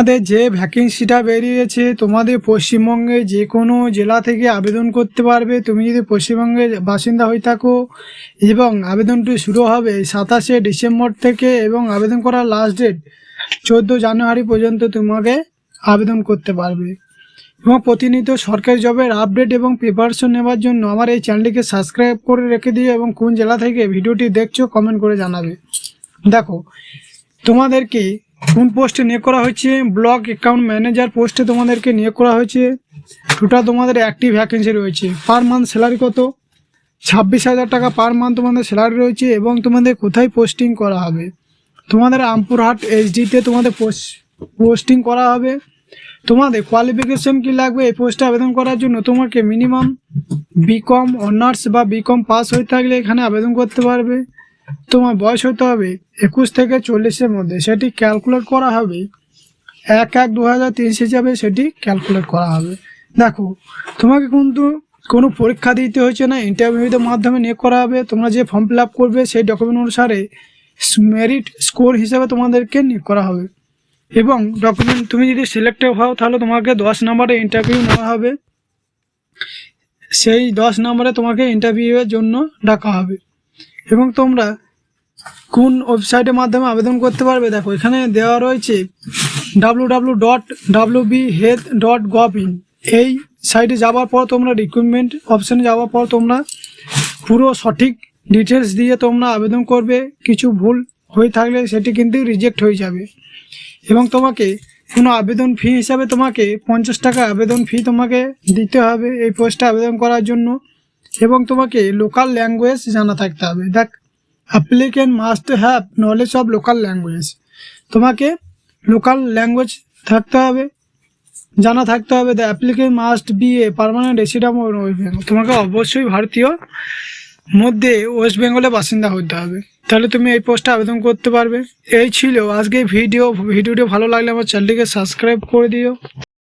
তোমাদের যে ভ্যাকেন্সিটা বেরিয়েছে, তোমাদের পশ্চিমবঙ্গে যে কোনো জেলা থেকে আবেদন করতে পারবে। তুমি যদি পশ্চিমবঙ্গের বাসিন্দা হয়ে থাকো এবং আবেদনটি শুরু হবে সাতাশে ডিসেম্বর থেকে এবং আবেদন করার লাস্ট ডেট চোদ্দ জানুয়ারি পর্যন্ত তোমাকে আবেদন করতে পারবে। এবং প্রতিনিয়ত সরকারি জবের আপডেট এবং প্রিপারেশন নেওয়ার জন্য আমার এই চ্যানেলটিকে সাবস্ক্রাইব করে রেখে দিও এবং কোন জেলা থেকে ভিডিওটি দেখছ কমেন্ট করে জানাবে। দেখো, তোমাদেরকে কোন পোস্টে নিয়োগ করা হয়েছে? ব্লক অ্যাকাউন্ট ম্যানেজার পোস্টে তোমাদেরকে নিয়োগ করা হয়েছে। টোটাল তোমাদের অ্যাক্টিভ ভ্যাকেন্সি রয়েছে। পার মান্থ স্যালারি কত? ছাব্বিশ হাজার টাকা পার মান্থ তোমাদের স্যালারি রয়েছে এবং তোমাদের কোথায় পোস্টিং করা হবে? তোমাদের রামপুরহাট এইচডিতে তোমাদের পোস্টিং করা হবে। তোমাদের কোয়ালিফিকেশন কি লাগবে? এই পোস্টে আবেদন করার জন্য তোমাকে মিনিমাম বিকম অনার্স বা বিকম পাস হয়ে থাকলে এখানে আবেদন করতে পারবে। তোমার বয়স হতে হবে একুশ থেকে চল্লিশের মধ্যে, সেটি ক্যালকুলেট করা হবে। এক এক দু হাজার তিরিশ হিসাবে সেটি ক্যালকুলেট করা হবে। দেখো, তোমাকে কিন্তু কোনো পরীক্ষা দিতে হচ্ছে না ইন্টারভিউদের মাধ্যমে নিয়োগ করা হবে। তোমরা যে ফর্ম ফিল আপ করবে সেই ডকুমেন্ট অনুসারে মেরিট স্কোর হিসাবে তোমাদেরকে নিয়োগ করা হবে। এবং ডকুমেন্ট তুমি যদি সিলেক্টেড হও, তাহলে তোমাকে দশ নম্বরে ইন্টারভিউ নেওয়া হবে। সেই দশ নম্বরে তোমাকে ইন্টারভিউয়ের জন্য ডাকা হবে। এবং তোমরা কোন ওয়েবসাইটের মাধ্যমে আবেদন করতে পারবে? দেখো, এখানে দেওয়া রয়েছে W dot W B dot gov in এই সাইটে যাওয়ার পর তোমরা রিক্রুটমেন্ট অপশানে যাওয়ার পর তোমরা পুরো সঠিক ডিটেলস দিয়ে তোমরা আবেদন করবে। কিছু ভুল হয়ে থাকলে সেটি কিন্তু রিজেক্ট হয়ে যাবে। এবং তোমাকে কোনো আবেদন ফি হিসাবে তোমাকে পঞ্চাশ টাকা আবেদন ফি তোমাকে দিতে হবে এই পোস্টে আবেদন করার জন্য। এবং তোমাকে লোকাল ল্যাঙ্গুয়েজ জানা থাকতে হবে। দেখ applicant must have knowledge of local language তোমাকে লোকাল ল্যাঙ্গুয়েজ থাকতে হবে, জানা থাকতে হবে। The applicant must be a permanent resident West Bengal তোমাকে অবশ্যই ভারতীয় মধ্যে ওয়েস্ট বেঙ্গলের বাসিন্দা হতে হবে। তাহলে তুমি এই পোস্টে আবেদন করতে পারবে। এই ছিল আজকে ভিডিও ভিডিওটি ভালো লাগলে আমার চ্যানেলটিকে সাবস্ক্রাইব করে দিও।